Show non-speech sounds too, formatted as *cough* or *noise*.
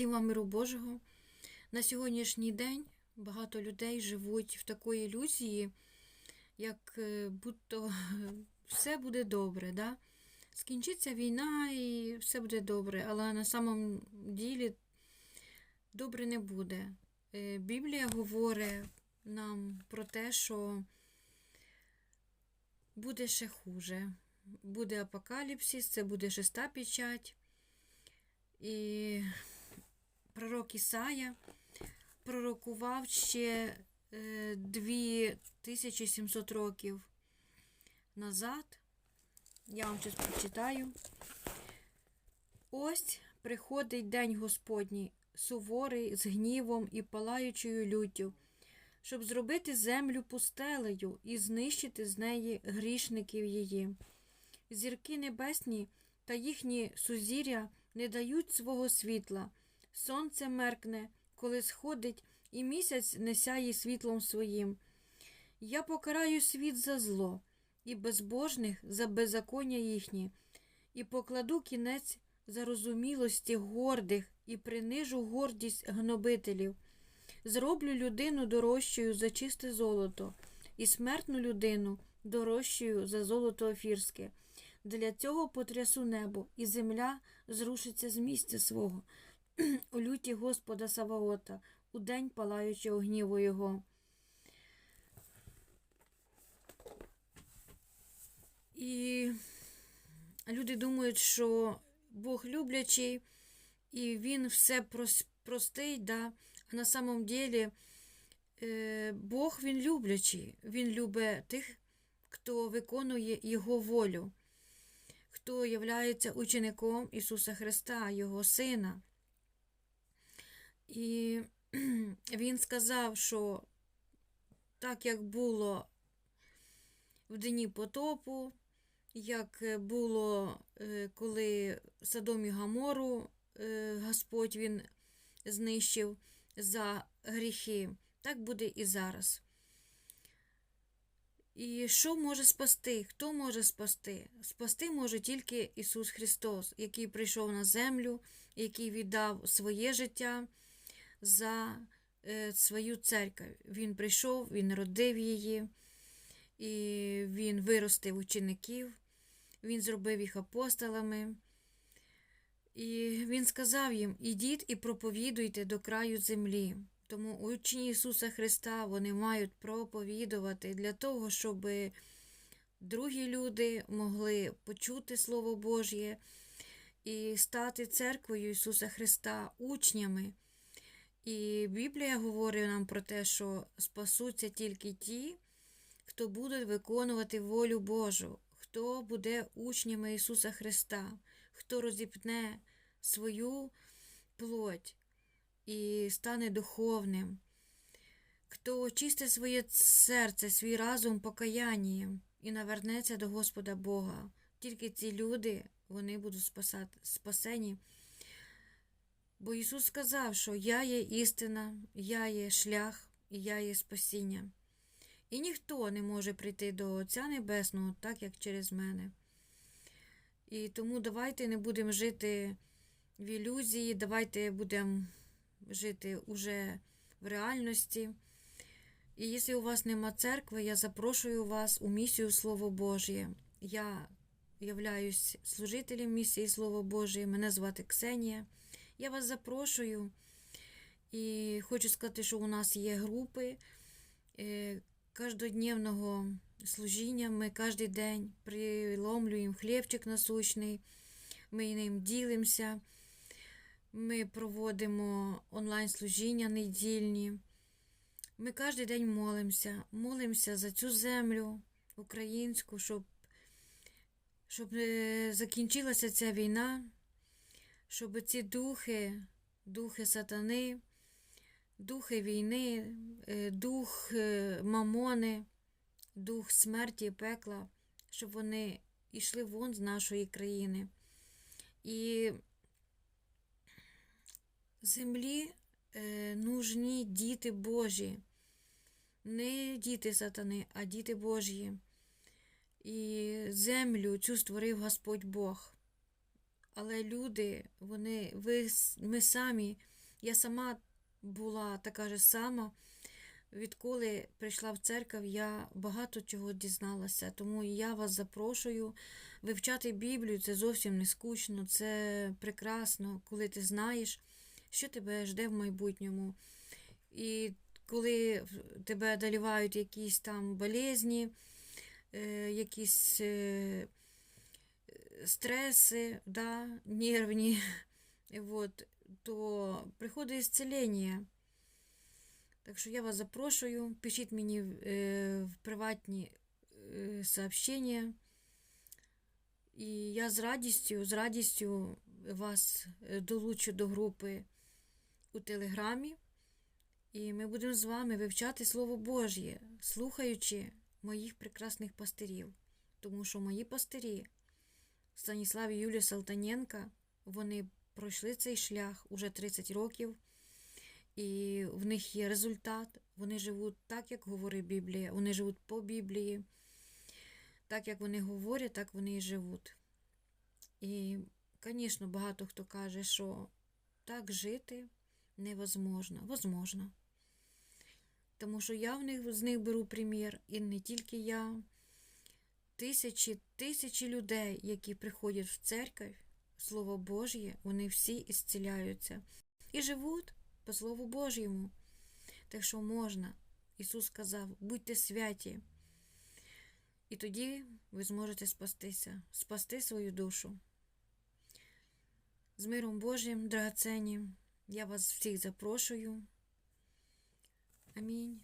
Всім вам миру Божого. На сьогоднішній день багато людей живуть в такої ілюзії, як е, будто *laughs* все буде добре. Да? Скінчиться війна і все буде добре, але на самом ділі добре не буде. Е, Біблія говорить нам про те, що буде ще хуже. Буде апокаліпсис, це буде шеста печать. І пророк Ісая пророкував ще е, 2700 років назад. Я вам щось прочитаю. Ось приходить день Господній, суворий, з гнівом і палаючою люттю, щоб зробити землю пустелею і знищити з неї грішників її. Зірки небесні та їхні сузір'я не дають свого світла. Сонце меркне, коли сходить, і місяць не сяє світлом своїм. Я покараю світ за зло, і безбожних за беззаконня їхні, і покладу кінець зарозумілості гордих, і принижу гордість гнобителів. Зроблю людину дорожчою за чисте золото, і смертну людину дорожчою за золото офірське. Для цього потрясу небо, і земля зрушиться з місця свого, *clears throat* у люті Господа Саваота, у день палаючого гніву Його. І люди думають, що Бог люблячий, і Він все прос- простить, да? а на самом деле е, Бог Він люблячий, Він любить тих, хто виконує Його волю хто являється учеником Ісуса Христа, Його Сина. І *clears throat* Він сказав, що так як було в дні потопу, як було, е, коли Содом і Гамору е, Господь Він знищив за гріхи, так буде і зараз. І що може спасти? Хто може спасти? Спасти може тільки Ісус Христос, який прийшов на землю, який віддав своє життя за е, свою церкву. Він прийшов, Він родив її, і Він виростив учеників, Він зробив їх апостолами. І Він сказав їм: ідіть і проповідуйте до краю землі. Тому учні Ісуса Христа вони мають проповідувати для того, щоб другі люди могли почути Слово Божє і стати церквою Ісуса Христа, учнями. І Біблія говорить нам про те, що спасуться тільки ті, хто буде виконувати волю Божу, хто буде учнями Ісуса Христа, хто розіпне свою плоть і стане духовним, хто очистить своє серце, свій разум покаянням і навернеться до Господа Бога. Тільки ці люди вони будуть спасати, спасені. Бо Ісус сказав, що Я є істина, Я є шлях і Я є спасіння. І ніхто не може прийти до Отця Небесного, так як через мене. І тому давайте не будемо жити в ілюзії, давайте будемо жити уже в реальності. І якщо у вас нема церкви, я запрошую вас у місію Слово Божє. Я являюсь служителем місії Слово Божє, мене звати Ксенія. Я вас запрошую і хочу сказати, що у нас є групи е, кожнодневного служіння. Ми кожен день приломлюємо хлібчик насущний, ми ним ділимося. Ми проводимо онлайн-служіння недільні. Ми кожен день молимося, молимося за цю землю українську, щоб щоб е, закінчилася ця війна, щоб ці духи, духи сатани, духи війни, е, дух е, мамони, дух смерті пекла, щоб вони йшли вон з нашої країни. І землі е, нужні діти Божі, не діти сатани, а діти Божі. І землю цю створив Господь Бог. Але люди, вони, ви, ми самі, я сама була така ж сама. Відколи прийшла в церкву, я багато чого дізналася. Тому я вас запрошую вивчати Біблію. Це зовсім не скучно, це прекрасно, коли ти знаєш, що тебе жде в майбутньому. І коли тебе одолівають якісь там болезні, е, якісь стреси, да, нервні, *laughs* вот, то приходить ісцелення. Так що я вас запрошую, пишіть мені е, в приватні е, сообщення. І я з радістю, з радістю вас е, долучу до групи у Телеграмі. І ми будемо з вами вивчати Слово Божє, слухаючи моїх прекрасних пастирів. Тому що мої пастирі, Станіслав і Юлія Салтаненка, вони пройшли цей шлях уже 30 років, і в них є результат. Вони живуть так, як говорить Біблія, вони живуть по Біблії. Так як вони говорять, так вони і живуть. І, звісно, багато хто каже, що так жити невозможно. Возможно. Тому що я в них, з них беру примір, і не тільки я. Тисячі, тисячі людей, які приходять в церковь, Слово Божє, вони всі ісціляються і живуть по Слову Божому. Так що можна. Ісус сказав, будьте святі. І тоді ви зможете спастися, спасти свою душу. З миром Божим, драгоценні, я вас всіх запрошую. Амінь.